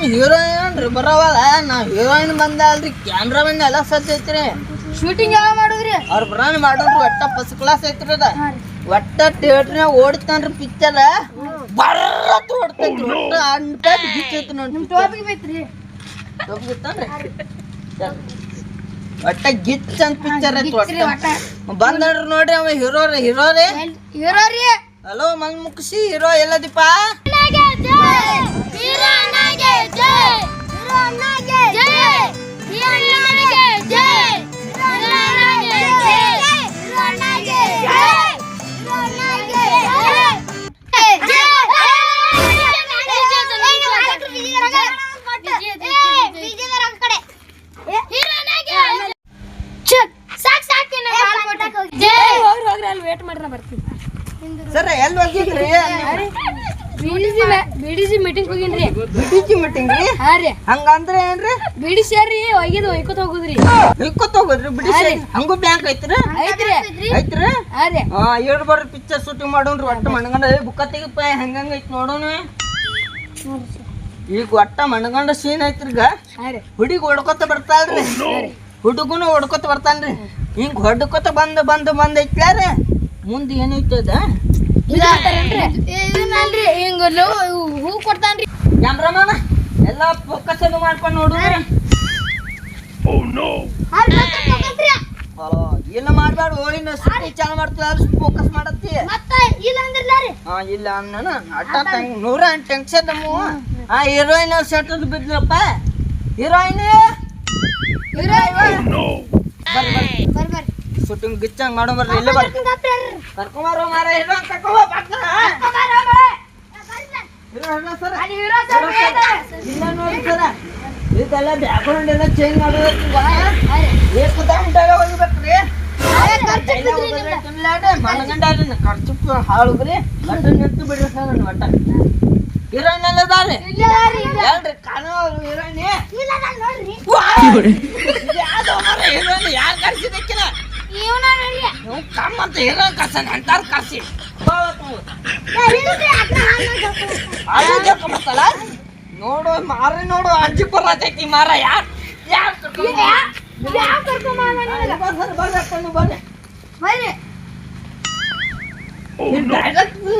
ನಮ್ಮ ಹೀರೋಯಿನ್ ರೀ ಬರೋವಲ್ಲ ನಾವ್ ಹೀರೋಯಿನ್ ಬಂದ ಅಲ್ರಿ ಕ್ಯಾಮ್ರಾಮನ್ ಎಲ್ಲ ಸಜ್ಜ ಐತ್ರಿ. ಶೂಟಿಂಗ್ ಎಲ್ಲ ಮಾಡುದ್ರಿ? ಅವ್ರ ಬರಾನ್ ಮಾಡೋದ್ರಿ ಒಟ್ಟ ಫಸ್ಟ್ ಕ್ಲಾಸ್ ಐತ್ರಿ ಅದ. ಒಟ್ಟ ಥಿಯೇಟ್ರ್ನಾಗ ಓಡ್ತಾನ್ರಿ ಪಿಕ್ಚರ್ ಬರ್ರತ್ ಓಡ್ತೈತ್ರಿ ಒಟ್ಟ ಅಂಟ ಬಿಚ್ಚೈತಿ ನೋಡಿ ಟೋಪಿಗೆ ಬೈತ್ರಿ ಗೊತ್ತಾನ್ರಿ ಒಟ್ಟ ಗಿಚ್ ಅಂತ ಪಿಕ್ಚರ್ ಐತಿ ಒಟ್ಟ. ಬಂದ್ರಿ ನೋಡ್ರಿ ಅವ ಹೀರೋ ರೀ ಹೀರೋ ರೀ. ಹೀರೋ ರೀ? ಹಲೋ ಮನ್ ಮುಗಿಸಿ ಹೀರೋ. ಎಲ್ಲದಿಪ್ಪ ಸರ್ ಎಲ್ಲಿ ಹೋಗಿದ್ರಿ ಬಿಡಿಸಿ ಬಿಡಿಸಿ ಮೀಟಿಂಗ್ ಹೋಗಿನ್ರಿ. ಬಿಡಿಸಿ ಮೀಟಿಂಗ್ ರೀ ಹಾ ರೀ. ಹಂಗಂದ್ರೆ ಏನ್ರಿ? ಬಿಡಿಸಿ ರೀ ಒಯ್ಗಿದ್ ಒಯ್ಕೋತ ಹೋಗುದ್ರಿ. ಒಯ್ಕೊತ ಹೋಗುದ್ರಿ ಬಿಡಿಸಿ ಹಂಗೂ ಬ್ಯಾಂಕ್ ಐತ್ರಿ? ಐತ್ರಿ. ಐತ್ರಿ? ಹಾ ರೀ. ಹಾ ಎರಡು ಬರ್ರಿ ಪಿಕ್ಚರ್ ಶೂಟಿಂಗ್ ಮಾಡೋಣ್ರಿ ಒಟ್ಟ ಮಣ್ಗಂಡ. ಬುಕ್ಕ ತೆಗಿಪ್ಪ ಹಂಗಂಗ ಐತಿ ನೋಡೋಣ ಈಗ ಒಟ್ಟ ಮಣ್ಗಂಡ ಸೀನ್ ಐತ್ರಿ ಈಗ. ಹುಡುಗಿ ಹೊಡ್ಕೊತ ಬರ್ತಾಳ್ರಿ. ಹುಡುಗನು ಹೊಡ್ಕೊತ ಬರ್ತಾನ್ರಿ. ಹಿಂಗ್ ಹೊಡ್ಕೊತ ಬಂದ್ ಬಂದ್ ಬಂದ್ ಐತ್ಲಾರ ಮುಂದೆ ಏನೈತದ ಇದನ್ನಲ್ರಿ ಹಿಂಗ ಹೂ ಕೊಡ್ತಾನ್ರಿ. ಕ್ಯಾಮ್ರಾಮನ್ ಎಲ್ಲ ಫೋಕಸ್ ಅದು ಮಾಡ್ಕೊಂಡು ನೋಡ್ರಿ ಇಲ್ಲ ಮಾಡ್ಬೇಡ ಸಾರಿ ಚಾಲು ಮಾಡ್ತೀವಿ ಫೋಕಸ್ ಮಾಡತ್ತಿ. ಮತ್ತ ಇಲ್ಲ ಅಂದ್ರಲ್ಲ ರೀ? ಹಾ ಇಲ್ಲ ಅಂದನ ಅಟ್ಟ ಟೆಂಗ್ ನೂರ ಟೆನ್ಷನ್ ನಮ್ಮ ಆ ಹೀರೋಯಿನ್ ಸೆಟಲ್ ಬಿದ್ಲಪ್ಪ ಹೀರೋಯಿನ್ ಹೀರೋಯಿನ್ ಬರ್ರಿ ಬರ್ರಿ. ಶೂಟಿಂಗ್ ಗಿಚ್ಚಂಗ್ ಮಾಡೋ ಬರ್ರಿ ಇಲ್ಲ ಬರ್ರಿ ಕರ್ಕೊಂಬಾರೋ ಮಾರ ಹೀರೋ ಕರ್ಕೊಂಬ ಹೀರೋ ಹೀರೋ ಸರ್. ಇಲ್ಲ ನೋಡಿ ಸರ. ಇದೆಲ್ಲ ಬ್ಯಾಕ್ಗ್ರೌಂಡ್ ಎಲ್ಲ ಚೇಂಜ್ ಮಾಡೋದು ಏಕದ ಉಂಟಾಗ ಹೋಗ್ಬೇಕ್ರಿ. ಮನಗಂಡಾರಿ ಖರ್ಚು ಹಾಳುಗ್ರಿ ಗಂಡ ನಿಂತು ಬಿಡ್ರಿ ಸರ್ ಒಟ್ಟ ಹೀರೋಯಿನ್ ಎಲ್ಲ ಅದಾರಿ ಹೇಳ್ರಿ ಕಾಣೋ ಹೀರೋಯಿನ್ ಯಾರು ಕರ್ಸಿದಕ್ಕಿನ ನೀವು ಕಮ್ಮ ಅಂತ ಹೀರೋಯಿನ್ ಕರ್ಸನ್ ಅಂತಾರ ಕರ್ಸಿ. ಅದು ಜೋಕೊಂಬತ್ತಲ್ಲ ನೋಡು ಮಾರಿ ನೋಡು ಅಂಜಿ ಬರತೈತಿ ಮಾರ ಯಾರ್ ಯಾರ್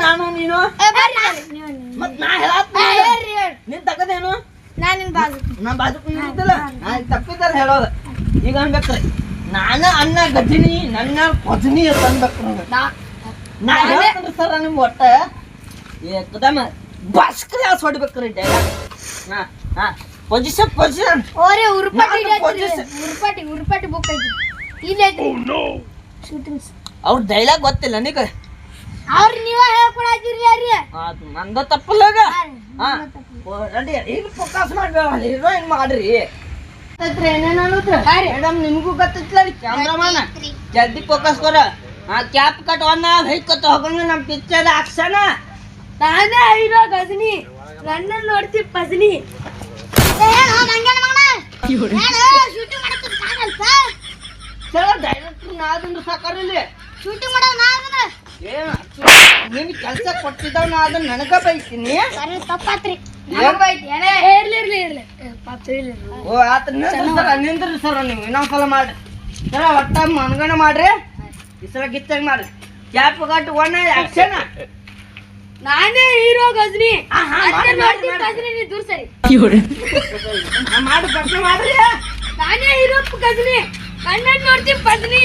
ನಾನು ನೀನು ಮತ್ ನಾ ಹೇಳತ್ ನಿನ್ ತಗದೇನು ನಾ ಬಾಜು ನಾ ತಪ್ಪಿದ್ದಾರ ಹೇಳೋದು. ಈಗ ಅನ್ಬೇಕ್ರಿ. ನಾನ ಅನ್ನ ಗಜಿನಿ ನನ್ನ ಅನ್ಬೇಕು ನಂಗೆ. ನಾ ಹೇಳ್ತೀನಿ ಸರ್ ನಿಮ್ ಒಟ್ಟ? ಏಕದಮ ಬಸ್ ಆಸ್ ಹೊಡಿಬೇಕ್ರಿ ಡೈಲಾಗ್ ಹಾ ಹಾ ಪೊಸಿಷನ್ ಪೊಸಿಷನ್ ಓರೆ ಉರುಪಾಟಿ. ಉರುಪಾಟಿ ಉರುಪಾಟಿ ಬುಕ್ ಐತಿ. ಇಲ್ಲ ಅವ್ರ ಡೈಲಾಗ್ ಗೊತ್ತಿಲ್ಲ ನಿಗ ಅವ್ರ ನೀವ ಹೇಳ್ಕೊಡಾತಿರ್ಲಿ ರೀ ಅದು ನಂದ ತಪ್ಪಲ್ಲ ಹಾ ರೆಡಿ ಈಗ ಫೋಕಸ್ ಮಾಡ್ಬೇಡ ಹೀರೋಯಿನ್ ಮಾಡ್ರಿ. ಮೇಡಮ್ ನಿಮಗೂ ಗೊತ್ತಿತ್ತಲ್ಲ ಕ್ಯಾಮ್ರಾಮನ್ ಜಲ್ದಿ ಫೋಕಸ್ ಕೊರ. ಆ ಕ್ಯಾಪ್ ಕಟ್ ಒನ್ನ ಹೈಕೊತ ಹೋಗಂಗ ನಮ್ ಪಿಕ್ಚರ್ ಆಕ್ಷನ ನಾನೇ ಹೀರೋ ಗಜನಿ. ನನ್ನ ನೋಡ್ತಿ ಪಜನಿ. ಸರ್ ಡೈರೆಕ್ಟರ್ ನಾದಂದ್ರೆ ಸಾಕಾರಿಲ್ಲಿ ಶೂಟಿಂಗ್ ಮಾಡೋ ನಾವನ ಏನ ನಿನ್ ಕೆಲಸ ಕೊಟ್ಟಿದ್ದಾವ ನಾ ಅದನ್ನ ನನಗ ಬೈತೀನಿ. ತಪ್ಪಾತ್ರಿ. ಓ ಆತ ನಿಂದ್ರಿ ಸರ ನಿಂದ್ರಿ ಸರ ನೀವು ಇನ್ನೊಂದ್ಸಲ ಮಾಡ್ರಿ. ಸರ ಒಟ್ಟ ಮನ್ಗಣ ಮಾಡ್ರಿ. ಈ ಸಲ ಮಾಡ್ರಿ. ಕ್ಯಾಪ್ ಗಟ್ಟು ಒಣ ಆಕ್ಷನ್ ನಾನೇ ಹೀರೋ ಗಜ್ನಿ. ದೂರ ಸರಿ. ಮಾಡಿ ಪ್ರಶ್ನೆ ಮಾಡ್ರಿ. ನಾನೇ ಹೀರೋ ಗಜ್ನಿ. ಕಣ್ಣನ್ ನೋಡ್ತೀನಿ ಪದ್ನಿ.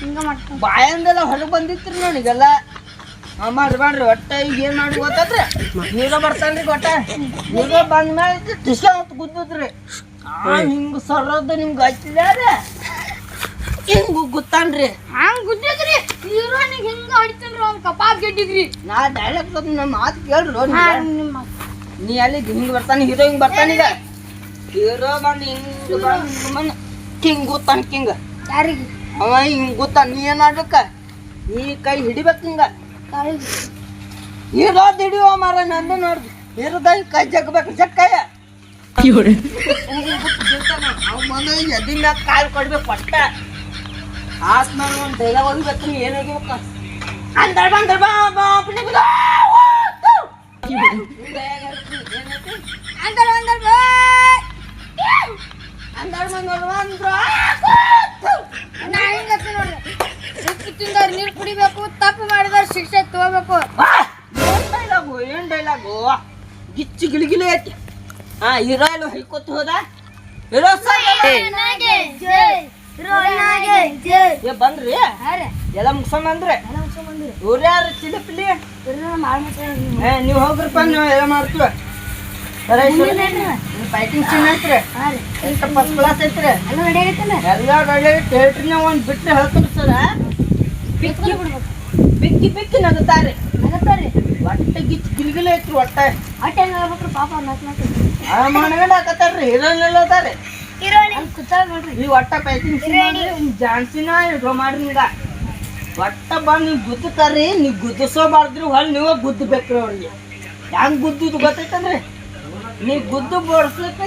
ಹಿಂಗ ಮಾಡ್ತೀನಿ ಬಾಯಂದೆಲ್ಲ ಹೊರಗೆ ಬಂದಿತ್ರಿ ನನಗೆಲ್ಲ ಮಾಡ್ರಿ ಒಟ್ಟ ಈಗ ಏನ್ ಮಾಡಿ ಗೊತ್ತಾದ್ರಿ ಹೀರೋ ಬರ್ತಾನ್ರಿ ಒಟ್ಟ ಹೀರೋ ಬಂದ ಮೇಲೆ ಟಿಶ ಅಂತ ಗುದ್ದಿದ್ರಿ. ಆ ಹಿಂಗ ಸರೋದ ನಿಮ್ಗೆ ಹಚ್ಚಿದ್ಯಾರ? ಹಿಂಗ ಗುತ್ತಾನ್ರಿ. ಹಂಗ್ ಗುದ್ದಿದ್ರಿ. ಹೀರೋನಿಗೆ ಹಿಂಗ ಹೊಡಿತಾನ್ರಿ ಅವ್ನ್ ಕಪಾಬ್ ಗೆಡ್ಡಿದ್ರಿ. ನಾ ಡೈರೆಕ್ಟ್ ನಮ್ಮ ಮಾತು ಕೇಳ್ರಿ ನಿಮ್ಮ ನೀ ಅಲ್ಲಿ ಹಿಂಗ್ ಬರ್ತಾನೆ ಹೀರೋ ಹಿಂಗ್ ಬರ್ತಾನೆ ಈಗ. ಹೀರೋ ಬಂದು ಹಿಂಗ್ ಬಂದ್ ಕಿಂಗ್ ಕಿಂಗ ಕಿಂಗ್. ಯಾರಿಗೆ? ಅವ ಹಿಂಗೆ ಗೊತ್ತ ನೀ ಏನ್ ಮಾಡ್ಬೇಕ? ನೀ ಕೈ ಹಿಡಿಬೇಕು ಹಿಂಗ. ಕಾಳಿಗೆ ಹಿಡಿಯುವ ಹಿಡಿಯೋ ಮಾರ ನಂದು ನೋಡ್ದು ಹೀರೋದಾಗ ಕೈ ಜಗ್ಬೇಕು ಜಕ್ಕಯ್ಯ ಎದಿನ ಕಾಲ್ ಕೊಡ್ಬೇಕು ಒಟ್ಟ. ಆತ್ಮ ಒಂದು ಡೈಲಾಗ್ ಹೊಡಿಬೇಕು ನೀ ಏನು ಹೋಗ್ಬೇಕು ಅಂದರ್ ಬಂದರ್ ಬಾ ಬಾ. ಅಂದರ್ ಬಂದರ್. ಬಾ ಅಂದರ್ ಉಪ್ಪು ತಿಂದವ್ರು ನೀರು ಕುಡಿಬೇಕು ತಪ್ಪು ಮಾಡಿದವ್ರು ಶಿಕ್ಷೆ ತಗೋಬೇಕು. ಡೈಲಾಗು ಏನ್ ಡೈಲಾಗು ಗಿಚ್ಚು ಗಿಲಿಗಿಲಿ ಐತಿ. ಹಾ ಹೀರೋ ಎಲ್ಲ ಹೊಯ್ಕೊತ ಹೋದ? ಹೀರೋ ಏ ಬಂದ್ರಿ? ಎಲ್ಲ ಮುಗ್ಸೋಣ ಅಂದ್ರೆ ಇವ್ರು ಯಾರು ಚಿಲಿಪಿಲಿ? ಏ ನೀವು ಹೋಗ್ರಪ್ಪ ನೀವು ಎಲ್ಲ ಮಾಡ್ತೀವ? ಫೈಟಿಂಗ್ ಸೀನ್ ಐತ್ರಿ. ಫಸ್ಟ್ ಕ್ಲಾಸ್ ಐತ್ರಿ. ಎಲ್ಲ ರೆಡಿ ಥಿಯೇಟ್ರಿನ ಒಂದು ಬಿಟ್ಟು ಹೇಳ್ತಾರೆ ಸರ. ಬಿಕ್ಕಿ ಬಿಕ್ಕಿ ಬಿಕ್ಕಿ ನಗುತ್ತಾರೆ ಒಟ್ಟ ಗಿಚ್ಚು ಗಿಲ್ಗಿಲಿ ಐತ್ರಿ ಒಟ್ಟ ಆ ಮಾಡ್ಕೊಂಡು ಹಾಕತ್ತಾರ್ರಿ ಹೀರೋಯಿನ್ ಎಲ್ಲ ಅದಾರೆ ಈ ಒಟ್ಟ ಫೈಟಿಂಗ್ ಸೀನ್ ಜಾನ್ಸಿನ ಒಟ್ಟ ಬಂದು ನೀವು ನೀವು ಗುದ್ದಿಸೋಬಾರ್ದ್ರಿ ಹೊಳ್ ನೀವ ಗುದ್ದಬೇಕ್ರಿ ಅವ್ರಿಗೆ. ಹೆಂಗ್ ಗುದ್ದುದು ಗೊತ್ತೈತನ್ರಿ? ನೀವು ಗುದ್ದು ಬೋಡ್ಸ್ಲಿಕ್ಕ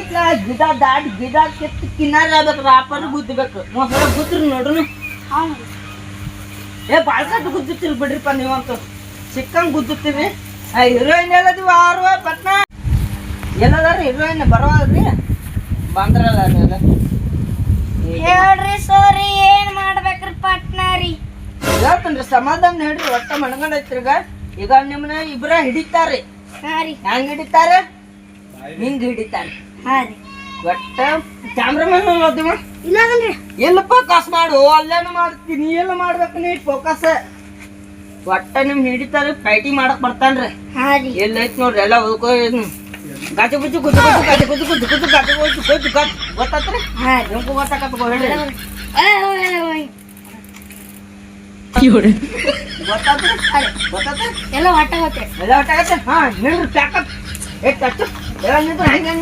ಗಿಡ ದಾಟಿ ಗಿಡ ಕೆತ್ತ ಕಿನ್ನಾರ ಆಗ್ಬೇಕು ರಾಪರ್ ಗುದ್ದಬೇಕು. ಮೊಸರ ಗುದ್ರಿ ನೋಡ್ರಿ ಏ ಬಾಳ್ಕಟ್ಟು ಗುದ್ದುತ್ತೀರಿ ಬಿಡ್ರಿಪ್ಪ ನೀವಂತೂ. ಸಿಕ್ಕಂಗೆ ಗುದ್ದುತ್ತೀರಿ ಆ ಹೀರೋಯಿನ್ ಎಲ್ಲದಿವ ಆರು ಪಟ್ನ. ಎಲ್ಲದಾರ ಹೀರೋಯಿನ್ ಬರೋದ್ರಿ ಬಂದ್ರಲ್ಲ ಅದೆಲ್ಲ ಹೇಳ್ರಿ ಸರಿ ಏನ್ ಮಾಡ್ಬೇಕ್ರಿ ಪಟ್ನಾರಿ? ಹೇಳ್ತೇನ್ರಿ ಸಮಾಧಾನ ಹೇಳ್ರಿ ಒಟ್ಟ ಮಣ್ಗಂಡ್ ಈಗ. ಈಗ ನಿಮ್ಮನ್ನ ಇಬ್ರ ಹಿಡಿತಾರ್ರಿ. ರೀ ಹೆಂಗ್ ಹಿಡಿತಾರೆ? ಹಿಂಗ್ ಹಿಡಿತಾರೆ ಹಾ ರೀ. ಒಟ್ಟ ಕ್ಯಾಮ್ರಾಮನ್ ಇಲ್ಲ ಇಲ್ಲದಲ್ರಿ ಎಲ್ಲ ಫೋಕಸ್ ಮಾಡು ಅಲ್ಲೇನು ಮಾಡ್ತೀನಿ ಎಲ್ಲ ಮಾಡ್ಬೇಕು ನೀ ಫೋಕಸ್ ಒಟ್ಟ ನಿಮ್ ಹಿಡಿತಾರೆ ಫೈಟಿಂಗ್ ಮಾಡಕ್ ಬರ್ತಾನ್ರಿ ಎಲ್ಲೈತ್ ರೀ. ಎಲ್ಲ ಐತ್ ನೋಡ್ರಿ ಎಲ್ಲ ಹೋಗ್ಕೋ ಗಾಜು ಗುಜ್ಜು ಗುಜ್ಜು ಗುಜ್ಜು ಗಾಜು ಗುಜ್ಜು ಗುಜ್ಜು ಗುಜ್ಜು ಗಾಜು ಗುಜ್ಜು ಗುಜ್ಜು ಗಾಜು ಗೊತ್ತಾತ್ರಿ? ನಿಮ್ಗೂ ಗೊತ್ತಾಕತ್ತ ಹೇಳ್ರಿ. ಗೊತ್ತಾತ್ರಿ? ಗೊತ್ತಾತ್ರಿ? ಎಲ್ಲ ಹೊಟ್ಟಾಗತ್ತೆ ಎಲ್ಲ ಹೊಟ್ಟಾಗತ್ತೆ ಹಾ ನಿಲ್ರಿ ಪ್ಯಾಕಪ್ ಏ ಹೆಂಗೆ ಹೆಂಗೆ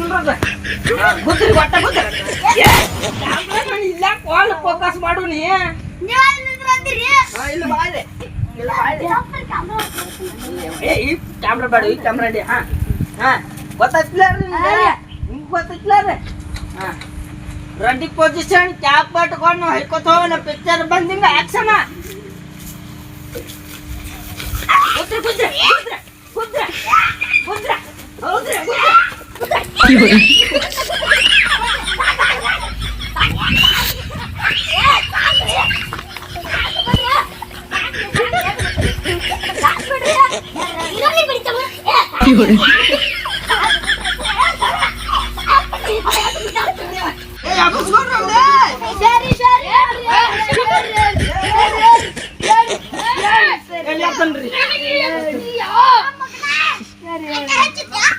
ಇಲ್ಲ ಕಾಲ್ ಫೋಕಸ್ ಮಾಡು ನೀ ಈ ಕ್ಯಾಮ್ರಾ ಬೇಡ ಈ ಕ್ಯಾಮ್ರಾ ಹಾ ಹಾ ಗೊತ್ತಾಯ್ತಿಲ್ಲ ನಿಮ್ಗೆ ಗೊತ್ತಾಯ್ತಿಲ್ಲ ರೀ ಹಾ ರೆಡಿ ಪೊಸಿಷನ್ ಕ್ಯಾಪ್ ಪಟ್ಕೊಂಡು ಹೊಯ್ಕೊತ ಹೋಗೋಣ ಪಿಕ್ಚರ್ ಬಂದಿಂಗ ಆಕ್ಷನ್ ಕುದ್ರೆ ಕುದ್ರೆ ಕುದ್ರೆ ಕುದ್ರೆ ಕುದ್ರೆ ಹೌದ್ರಿ ಏ ಅಬ್ಬಸ್ಕೊಂಡ್ರಿ ಅವ್ನೇ. ಎಲ್ಲಿ ಹಾಕನ್ರಿ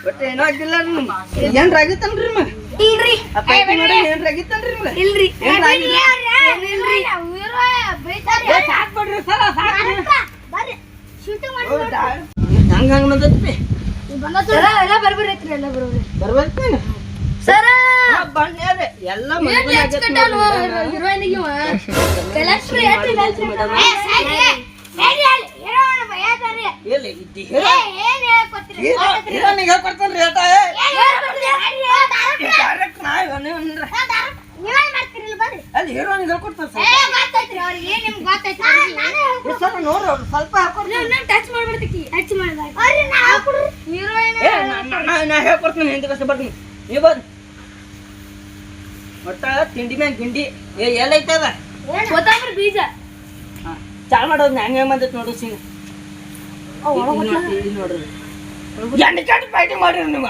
ಬಟ್ ಏನೋ ಆಗಿಲ್ಲ ಏನ್ ಏನ್ರ ಆಗಿತ್ತನ್ರಿ ನಿಮ್ಮ ಇಲ್ರಿ. ಏನ್ರ ಆಗಿತ್ತನ್ರಿ ಇಲ್ರಿ. ಸರ ಹಂಗ ಹಂಗ ಎಲ್ಲ ಬರ್ಬರಿ ಐತ್ರಿ ಬರ್ಬರಿ ಸರ! ಎಲ್ಲ ಇದ್ದಿ? ಹೀರೋ ಹೀರೋ ಹೀರೋನಿಗೆ ಹೇಳ್ಕೊಡ್ತಾನ್ರಿ ಏಟ ಏ. ಈ ಡೈರೆಕ್ಟ್ ನಾ ಇವನೇ ಅಂದ್ರ. ಅಲ್ಲಿ ಹೀರೋನಿಗೆ ಹೇಳ್ಕೊಡ್ತಾನೆ ಸರ್ ಸರ್ ನೋಡ್ರಿ ಅವ್ರು ಸ್ವಲ್ಪ ಹಾಕೊಡ್ರಿ ಟಚ್ ಮಾಡ್ಬಿಡ್ತೀವಿ ಟಚ್ ಮಾಡ್ಬಾರ್ದು. ನಾ- ಹೇಳ್ಕೊಡ್ತೀನಿ ಹಿಂದೆ ಕಷ್ಟ ಬರ್ತೀನಿ. ನೀವು ಬರ್ರಿ ಒಟ್ಟ ತಿಂಡಿ ಮ್ಯಾಗ ಗಿಂಡಿ. ಏ ಎಲ್ಲೈತದ ಕೊತ್ತಂಬರಿ ಬೀಜ. ಹಾ, ಚಾಲ್ ಮಾಡೋದು ಹೆಂಗೆ ಬಂದೈತೆ ನೋಡಿ ಸಿಂಗ್. ನೋಡ್ರಿ ಎಂಟು ಚಂಡ ಫೈಟಿಂಗ್ ಮಾಡ್ರಿ ನೀವು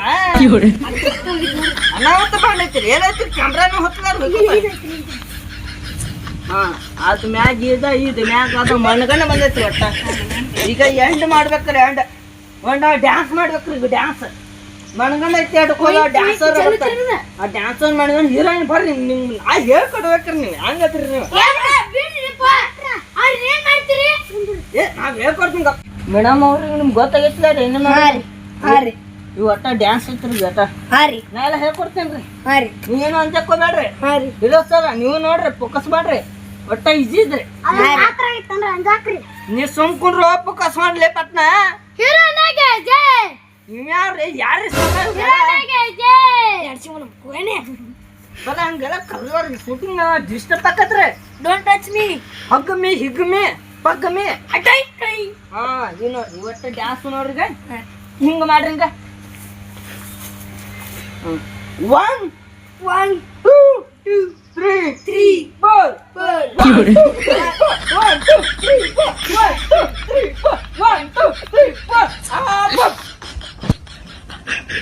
ಅನಾಹುತ ಬಂದೈತಿರಿ ಏನೈತಿ ಕ್ಯಾಮ್ರಾನು ಹೊತ್ತಲಾರ ಹಾ ಅದು ಮ್ಯಾಗ ಇದ ಇದು ಮ್ಯಾಗ ಅದು ಮಣ್ಗನ ಬಂದೈತಿ ಒಟ್ಟ. ಈಗ ಎಂಡ್ ಮಾಡ್ಬೇಕ್ರಿ ಎಂಡ್ ಒಂದ ಡ್ಯಾನ್ಸ್ ಮಾಡ್ಬೇಕ್ರಿ ಈಗ ಡ್ಯಾನ್ಸ್ ಮಣ್ಗನ ಐತಿ ಡ್ಯಾನ್ಸರ್ ಆ ಡ್ಯಾನ್ಸರ್ ಮಾಡ್ಕೊಂಡು ಹೀರೋಯಿನ್ ಬರ್ರಿ ನಿಮ್ ನಾ ಹೇಳ್ಕೊಡ್ಬೇಕ್ರಿ ನೀವು ಹಂಗತ್ರಿ ನೀವು? ಏ ನಾವ್ ಹೇಳ್ಕೊಡ್ತೀನಿ ಮೇಡಮ್ ಅವ್ರಿಗೆ ನಿಮ್ಗೆ ಗೊತ್ತಾಗೈತಿಲ್ಲ ರೀ ಏನು ಮಾಡಿ ಹಾ ರೀ. ಇವ್ ಒಟ್ಟ ಡ್ಯಾನ್ಸ್ ಐತ್ರಿ ಒಟ್ಟ. ಹಾರಿ ರೀ. ನಾ ಎಲ್ಲ ಹೇಳ್ಕೊಡ್ತೇನ್ರಿ ಹಾ ರೀ. ನೀವೇನು ಅಂಜಕ್ಕೋಬೇಡ್ರಿ ಹಾ ರೀ. ಇರೋ ಸರ ನೀವು ನೋಡ್ರಿ ಫೋಕಸ್ ಮಾಡ್ರಿ. ಒಟ್ಟ ಈಜಿ ಇದ್ರಿ. ನೀ ಸುಮ್ಕೊಂಡ್ರು ಫೋಕಸ್ ಮಾಡ್ಲಿ ಪಟ್ನ? ನೀವ್ ಯಾರ್ರಿ? ಯಾರ್ರಿ ಬಲ ಹಂಗೆಲ್ಲ ಕಲ್ವರ್ ಶೂಟಿಂಗ್ ಡಿಸ್ಟರ್ಬ್ ಆಕತ್ರಿ. Don't touch me hug me ಹಿಗ್ ಮೀ ಪಗ್ಗ ಮೇ ಅಟೈ ಕೈ. ಹಾ ಇವ್ ನೋಡ್ರಿ ಇವತ್ತ ಡ್ಯಾನ್ಸ್ ನೋಡ್ರಿ ಈಗ ಹಿಂಗ ಮಾಡ್ರಿ ಹಿಂಗ one one two two three three four four one two three four one two three four one two three four